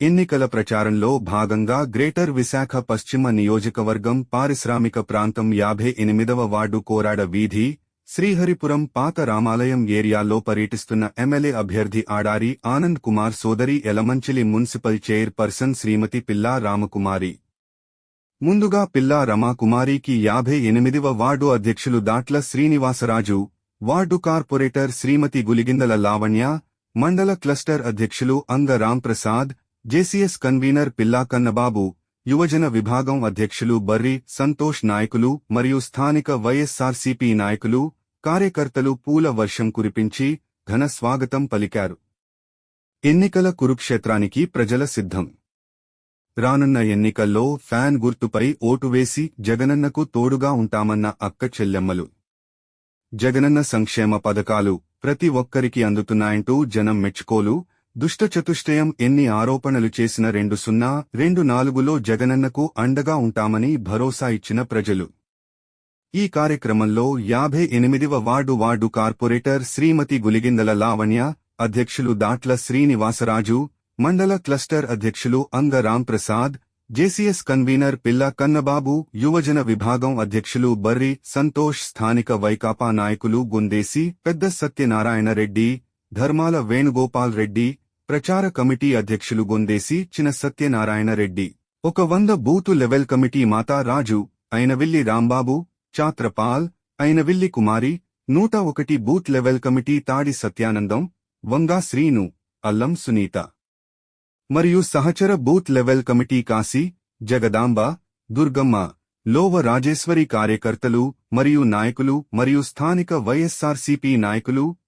ఎన్నికల ప్రచారంలో భాగంగా గ్రేటర్ విశాఖ పశ్చిమ నియోజకవర్గం పారిశ్రామిక ప్రాంతం యాభై ఎనిమిదవ వార్డు కోరాడ వీధి శ్రీహరిపురం పాత రామాలయం ఏరియాలో పర్యటిస్తున్న ఎమ్మెల్యే అభ్యర్థి ఆడారి ఆనంద్ కుమార్ సోదరి ఎలమంచిలి మున్సిపల్ చైర్పర్సన్ శ్రీమతి పిల్లా రామకుమారి. ముందుగా పిల్లా రమాకుమారికి యాభై ఎనిమిదివ వార్డు అధ్యక్షులు దాట్ల శ్రీనివాసరాజు వార్డు కార్పొరేటర్ శ్రీమతి గులిగిందల లావణ్య మండల క్లస్టర్ అధ్యక్షులు అంగ రాంప్రసాద్ జేసీఎస్ కన్వీనర్ పిల్లా కన్నబాబు యువజన విభాగం అధ్యక్షులు బర్రి సంతోష్ నాయకులు మరియు స్థానిక వైఎస్సార్సీపీ నాయకులు కార్యకర్తలు పూల వర్షం కురిపించి ఘన స్వాగతం పలికారు. ఎన్నికల కురుక్షేత్రానికి ప్రజల సిద్ధం. రానున్న ఎన్నికల్లో ఫ్యాన్ గుర్తుపై ఓటు వేసి జగనన్నకు తోడుగా ఉంటామన్న అక్క చెల్లెమ్మలు. జగనన్న సంక్షేమ పథకాలు ప్రతి ఒక్కరికి అందుతున్నాయంటూ జనం మెచ్చుకోలు దుష్ట చతుష్టయం ఎన్ని ఆరోపణలు చేసిన రెండు సున్నా రెండు నాలుగులో జగనన్నకు అండగా ఉంటామని భరోసా ఇచ్చిన ప్రజలు. ఈ కార్యక్రమంలో యాభై ఎనిమిదివ ward ward corporator Srimathi Guligindala Lavanya అధ్యక్షులు దాట్ల శ్రీనివాసరాజు మండల క్లస్టర్ అధ్యక్షులు అంగ రాంప్రసాద్ జేసీఎస్ కన్వీనర్ పిల్ల కన్నబాబు యువజన విభాగం అధ్యక్షులు బర్రి సంతోష్ స్థానిక వైకాపా నాయకులు గుందేసి పెద్ద సత్యనారాయణ రెడ్డి ధర్మాల వేణుగోపాల్ రెడ్డి ప్రచార కమిటీ అధ్యక్షులు గొందేసి చిన సత్యనారాయణ రెడ్డి. ఒక వంద booth level committee Matha Raju Ainavilli Rambabu Chatrapal Ainavilli Kumari నూట ఒకటి బూత్ లెవెల్ కమిటీ తాడి సత్యానందం వంగా శ్రీను అల్లం సునీత. మరియు సహచర booth level committee Kasi Jagadamba Durgamma Lova Rajeswari కార్యకర్తలు మరియు నాయకులు మరియు స్థానిక వైఎస్సార్సీపీ నాయకులు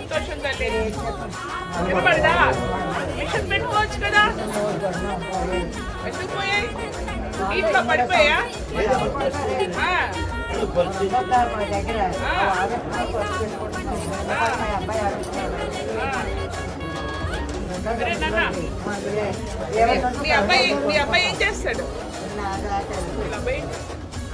సంతోషంగా లేదు వినపడదా మిషన్ పెట్టుకోవచ్చు కదా ఎందుకు పోయాయి ఇంట్లో పడిపోయా ఆ, అరే నాన్న మీ అబ్బాయి మీ అబ్బాయి ఏం చేస్తాడు మీ అబ్బాయి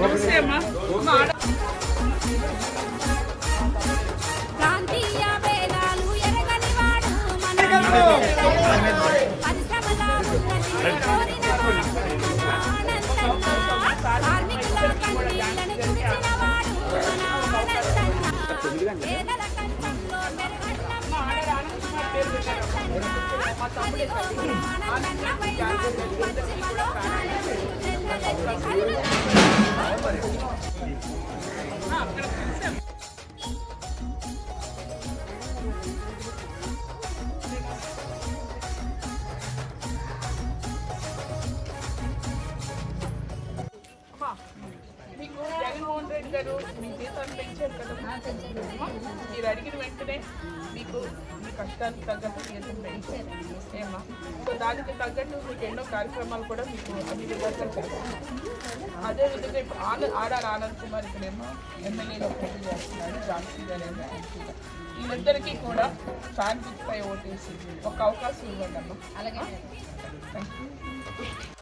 నమస్తే అమ్మా ఆడ- ప్రాంతీయ భేదాలు ఎరగని వాడు మన అదిగో గారు మీ జీతాన్ని పెంచారు కదా మీరు అడిగిన వెంటనే మీకు మీ కష్టానికి తగ్గట్టు జీతం పెంచారు ఏమ్మా సో దానికి తగ్గట్టు మీకు ఎన్నో కార్యక్రమాలు కూడా మీకు అన్ని చేస్తారు అదే విధంగా ఇప్పుడు ఆనంద్ ఆడార్ ఆనంద్ కుమార్ ఇక్కడేమో ఎమ్మెల్యేలో పోటీ చేస్తున్నాడు ఝాన్సీ గారు ఏమో. వీళ్ళిద్దరికీ కూడా ఫ్యాన్ గుర్తుపై ఓటేసి ఒక అవకాశం ఇవ్వండి అమ్మా అలాగే థ్యాంక్ యూ